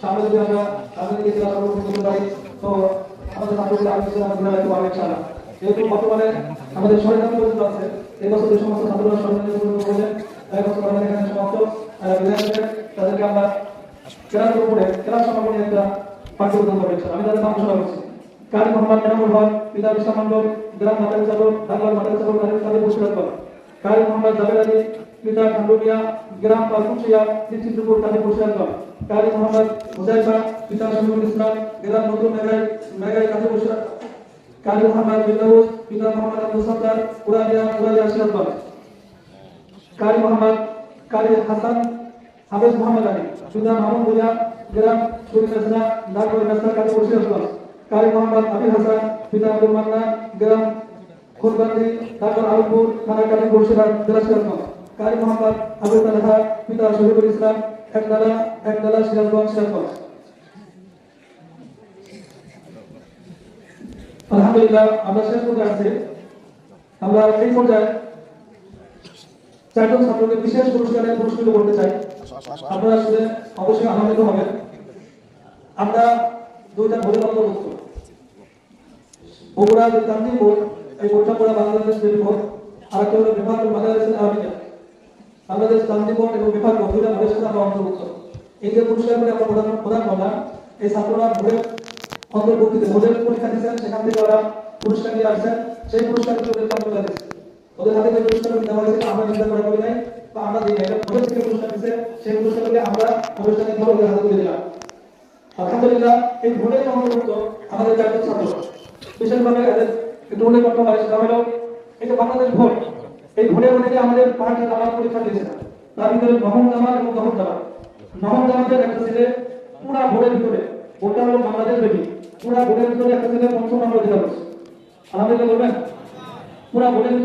সামনে আমাদের তাদেরকে আমরা ক্লাস একটা পাঠ্য প্রদান আমি তাদের নাম ঘোষণা করছি। কারি মোহাম্মদ হক, পিতা বিশা মন্ডল গ্রাম মাতাল চালক তাদের বসিরাত কর কারি মোহাম্মদ জাবেদ আলী, পিতা খান্ডুমিয়া গ্রাম পালকুচিয়া চিত্রপুর তাদের বসিরাত কর কারি মোহাম্মদ হুজাইফা পিতা শহীদুল ইসলাম গ্রাম নতুন মেঘাই মেঘাই কাজে বসিরাত কারি মোহাম্মদ বিল্লাউস পিতা মোহাম্মদ আব্দুল সত্তার পুরালিয়া পুরালিয়া সিরাত কর মোহাম্মদ কারি হাসান, হাফেজ মোহাম্মদ আলী পিতা মাহমুদ ভুইয়া গ্রাম সুরিনাসনা নাগর নাসনা কাজে বসিরাত কর কারি মোহাম্মদ আমির হাসান, পিতা আব্দুল মান্না গ্রাম খুলবান্দি ঢাকার আলমপুর থানা কালী বর্ষিরাট জেলা কারি মোহাম্মদ আবুল তালহা, পিতা শহীদুল ইসলাম একদালা একদালা সিরাজগঞ্জ সিরাজগঞ্জ আলহামদুলিল্লাহ, আমরা শেষ পর্যায়ে আছি। আমরা এই পর্যায়ে চারজন ছাত্রকে বিশেষ পুরস্কারে পুরস্কৃত করতে চাই। আপনারা শুনে অবশ্যই আনন্দিত হবেন। আমরা দুইটা ভোলেবল বস্তু বগুড়া এই বাংলাদেশ আর একটা হলো বিভাগ বাংলাদেশ আরবিয়া বাংলাদেশ বোর্ড এবং বিভাগ বোর্ডের সাথে আমরা অন্তর্ভুক্ত। এই যে পুরস্কারগুলি আমরা প্রদান প্রদান করলাম এই ছাত্ররা বোর্ডের অন্তর্ভুক্তিতে বোর্ডের পরীক্ষা দিচ্ছেন, সেখান থেকে ওরা পুরস্কার নিয়ে আসছেন। সেই পুরস্কারগুলি ওদেরকে আমরা তুলে ওদের হাতে যে পুরস্কারগুলি দেওয়া হয়েছে, আমরা চিন্তা করে বলি নাই বা আমরা দিই এটা বোর্ডের থেকে পুরস্কার দিচ্ছে, সেই পুরস্কারগুলি আমরা অনুষ্ঠানের ধরে ওদের হাতে তুলে দিলাম। আলহামদুলিল্লাহ, এই ভোটের অন্তর্ভুক্ত আমাদের চারজন ছাত্র। বিশেষভাবে এদের একটু উল্লেখ করতে হয় সেটা হলো যে বাংলাদেশ ভোট এই ভোটের মধ্যে আমাদের পাঁচটা জামাত পরীক্ষা দিয়েছে। তার ভিতরে মহম জামাত এবং দহম দামা নহম জামাতের একটা ছেলে পুরা ভোরের ভিতরে ওটা হলো বাংলাদেশ বেটি পুরা ভোরের ভিতরে একটা ছেলে পঞ্চম নম্বর দিতে পারছে আলহামদুলিল্লাহ বলবেন? পুরা ভোরের